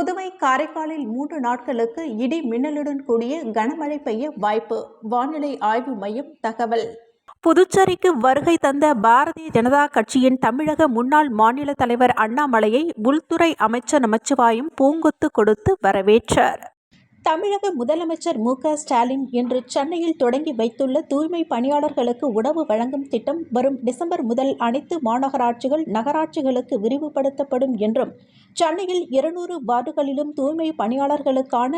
புதுவை காரைக்காலில் மூன்று நாட்களுக்கு இடி மின்னலுடன் கூடிய கனமழை பெய்ய வாய்ப்பு. வானிலை ஆய்வு மையம் தகவல். புதுச்சேரிக்கு வருகை தந்த பாரதிய ஜனதா கட்சியின் தமிழக முன்னாள் மாநில தலைவர் அண்ணாமலையை உள்துறை அமைச்சர் நமச்சிவாயம் பூங்கொத்து கொடுத்து வரவேற்றார். தமிழக முதலமைச்சர் மு. க. ஸ்டாலின் இன்று சென்னையில் தொடங்கி வைத்துள்ள தூய்மை பணியாளர்களுக்கு உணவு வழங்கும் திட்டம் வரும் டிசம்பர் முதல் அனைத்து மாநகராட்சிகள் நகராட்சிகளுக்கு விரிவுபடுத்தப்படும் என்றும் சென்னையில் இருநூறு வார்டுகளிலும் தூய்மை பணியாளர்களுக்கான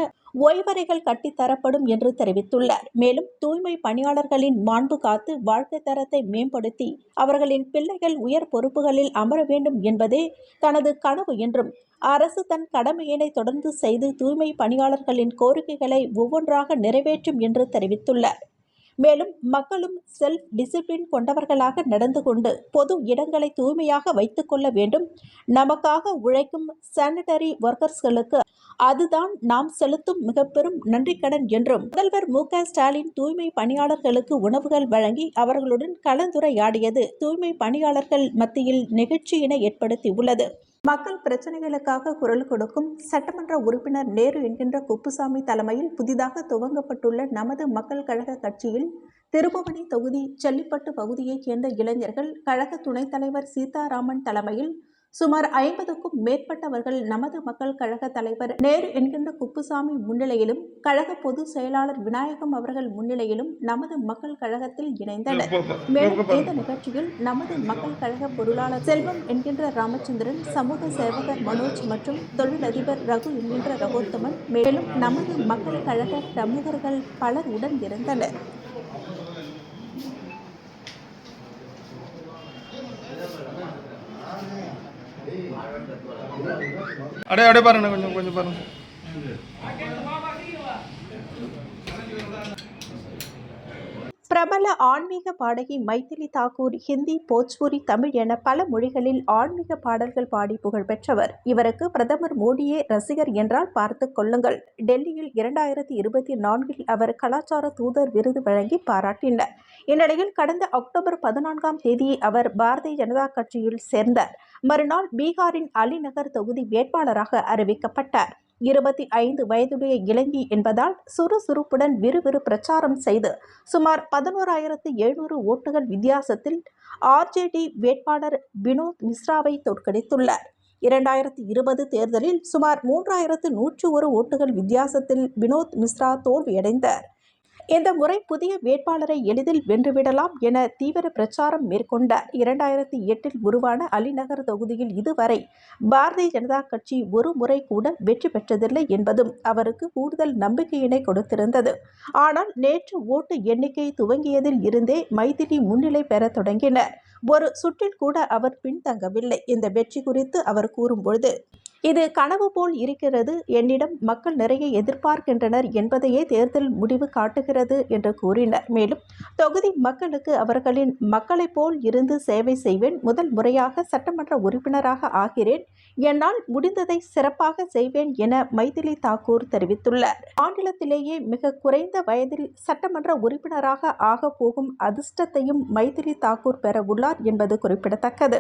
ஓய்வறைகள் கட்டித்தரப்படும் என்று தெரிவித்துள்ளார். மேலும் தூய்மை பணியாளர்களின் மாண்பு காத்து வாழ்க்கை தரத்தை மேம்படுத்தி அவர்களின் பிள்ளைகள் உயர் பொறுப்புகளில் அமர வேண்டும் என்பதே தனது கனவு என்றும் அரசு தன் கடமையினை தொடர்ந்து செய்து தூய்மை பணியாளர்களின் கோரிக்கைகளை ஒவ்வொன்றாக நிறைவேற்றும் என்று தெரிவித்துள்ளார். மேலும் மக்களும் செல்ஃப் டிசிப்ளின் கொண்டவர்களாக நடந்து கொண்டு பொது இடங்களை தூய்மையாக வைத்துக்கொள்ள வேண்டும். நமக்காக உழைக்கும் சானிட்டரி ஒர்க்கர்ஸ்களுக்கு அதுதான் நாம் செலுத்தும் மிக பெரும் நன்றிக்கடன் என்றும் முதல்வர் மு க ஸ்டாலின் தூய்மை பணியாளர்களுக்கு உணவுகள் வழங்கி அவர்களுடன் கலந்துரையாடியது தூய்மை பணியாளர்கள் மத்தியில் நெகிழ்ச்சியினை ஏற்படுத்தியுள்ளது. மக்கள் பிரச்சனைகளுக்காக குரல் கொடுக்கும் சட்டமன்ற உறுப்பினர் நேரு என்கின்ற குப்புசாமி தலைமையில் புதிதாக துவங்கப்பட்டுள்ள நமது மக்கள் கழக கட்சியில் திருபுவனை தொகுதி செல்லிப்பட்டு பகுதியைச் சேர்ந்த இளைஞர்கள் கழக துணைத் தலைவர் சீதாராமன் தலைமையில் சுமார் ஐம்பதுக்கும் மேற்பட்டவர்கள் நமது மக்கள் கழக தலைவர் நேரு என்கின்ற குப்புசாமி முன்னிலையிலும் கழக பொதுச் செயலாளர் விநாயகம் அவர்கள் முன்னிலையிலும் நமது மக்கள் கழகத்தில் இணைந்தனர். மேலும் இந்த நிகழ்ச்சியில் நமது மக்கள் கழக பொருளாளர் செல்வம் என்கின்ற ராமச்சந்திரன் சமூக சேவகர் மனோஜ் மற்றும் தொழிலதிபர் ரகு என்கின்ற ரகோத்தமன் மேலும் நமது மக்கள் கழக பிரமுகர்கள் பலர் உடன் இருந்தனர். அடே அடே பாருங்க கொஞ்சம் கொஞ்சம் பாருங்க பிரபல ஆன்மீக பாடகி மைதிலி தாக்கூர் ஹிந்தி போஜ்புரி தமிழ் என பல மொழிகளில் ஆன்மீக பாடல்கள் பாடி புகழ் பெற்றவர். இவருக்கு பிரதமர் மோடியே ரசிகர் என்றால் பார்த்து கொள்ளுங்கள். டெல்லியில் இரண்டாயிரத்தி இருபத்தி நான்கில் அவர் கலாச்சார தூதர் விருது வழங்கி பாராட்டினர். இந்நிலையில் கடந்த அக்டோபர் பதினான்காம் தேதி அவர் பாரதிய ஜனதா கட்சியில் சேர்ந்தார். மறுநாள் பீகாரின் அலிநகர் தொகுதி வேட்பாளராக அறிவிக்கப்பட்டார். இருபத்தி ஐந்து வயதுடைய இளைஞி என்பதால் சுறுசுறுப்புடன் விறுவிறு பிரச்சாரம் செய்து சுமார் பதினோராயிரத்து எழுநூறு ஓட்டுகள் வித்தியாசத்தில் ஆர்ஜேடி வேட்பாளர் வினோத் மிஸ்ராவை தோற்கடித்துள்ளார். இரண்டாயிரத்தி இருபது தேர்தலில் சுமார் மூன்றாயிரத்து நூற்று ஒரு ஓட்டுகள் வித்தியாசத்தில் வினோத் மிஸ்ரா தோல்வியடைந்தார். இந்த முறை புதிய வேட்பாளரை எளிதில் வென்றுவிடலாம் என தீவிர பிரச்சாரம் மேற்கொண்டார் இரண்டாயிரத்தி எட்டில் உருவான அலிநகர் தொகுதியில் இதுவரை பாரதிய ஜனதா கட்சி ஒரு முறை கூட வெற்றி பெற்றதில்லை என்பதும் அவருக்கு கூடுதல் நம்பிக்கையினை கொடுத்திருந்தது. ஆனால் நேற்று ஓட்டு எண்ணிக்கை துவங்கியதில் இருந்தே மைதிலி முன்னிலை பெற தொடங்கினர். ஒரு சுற்றில் கூட அவர் பின்தங்கவில்லை. இந்த வெற்றி குறித்து அவர் கூறும்பொழுது இது கனவு போல் இருக்கிறது. என்னிடம் மக்கள் நிறைய எதிர்பார்க்கின்றனர் என்பதையே தேர்தல் முடிவு காட்டுகிறது என்று கூறினர். மேலும் தொகுதி மக்களுக்கு அவர்களின் மக்களைப் போல் இருந்து சேவை செய்வேன். முதல் முறையாக சட்டமன்ற உறுப்பினராக ஆகிறேன். என்னால் முடிந்ததை சிறப்பாக செய்வேன் என மைதிலி தாக்கூர் தெரிவித்துள்ளார். மாநிலத்திலேயே மிக குறைந்த வயதில் சட்டமன்ற உறுப்பினராக ஆக போகும் அதிர்ஷ்டத்தையும் மைதிலி தாக்கூர் பெற உள்ளார் என்பது குறிப்பிடத்தக்கது.